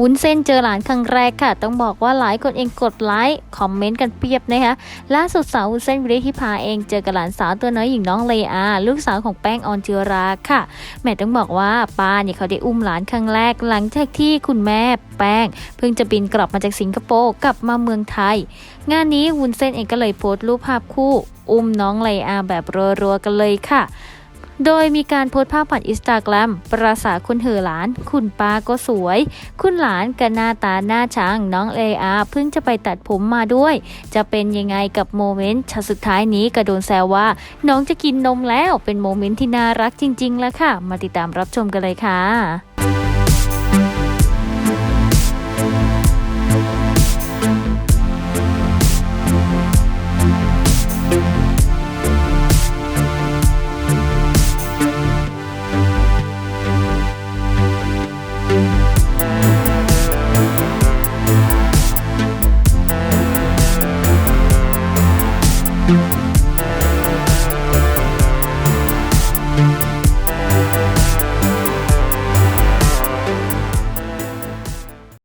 วุ้นเส้นเจอหลานครั้งแรกค่ะ ต้องบอกว่าหลายคนเองกดไลค์คอมเมนต์กันเพียบนะคะล่าสุดสาววุ้นเส้นวิริธิภาเองเจอกับหลานสาวตัวน้อยอย่างน้องเลอาลูกสาวของแป้งออนจิราค่ะแม่ต้องบอกว่าป้าเนี่ยเขาได้อุ้มหลานครั้งแรก หลังจากที่คุณแม่แป้ง เพิ่งจะบินกลับมาจากสิงคโปร์กลับมาเมืองไทย งานนี้วุ้นเส้นเองก็เลยโพสต์รูปภาพคู่ อุ้มน้องเลอาแบบรัวๆกันเลยค่ะ โดยมีการโพสต์ภาพผ่านอินสตาแกรมประสาคุณเหอหลาน คุณป้าก็สวย คุณหลานก็หน้าตาหน้าช้างน้องเลอาเพิ่งจะไปตัดผมมาด้วย จะเป็นยังไงกับโมเมนต์ช็อตสุดท้ายนี้ก็โดนแซวว่า น้องจะกินนมแล้วเป็นโมเมนต์ที่น่ารักจริงๆแล้วค่ะ มาติดตามรับชมกันเลยค่ะ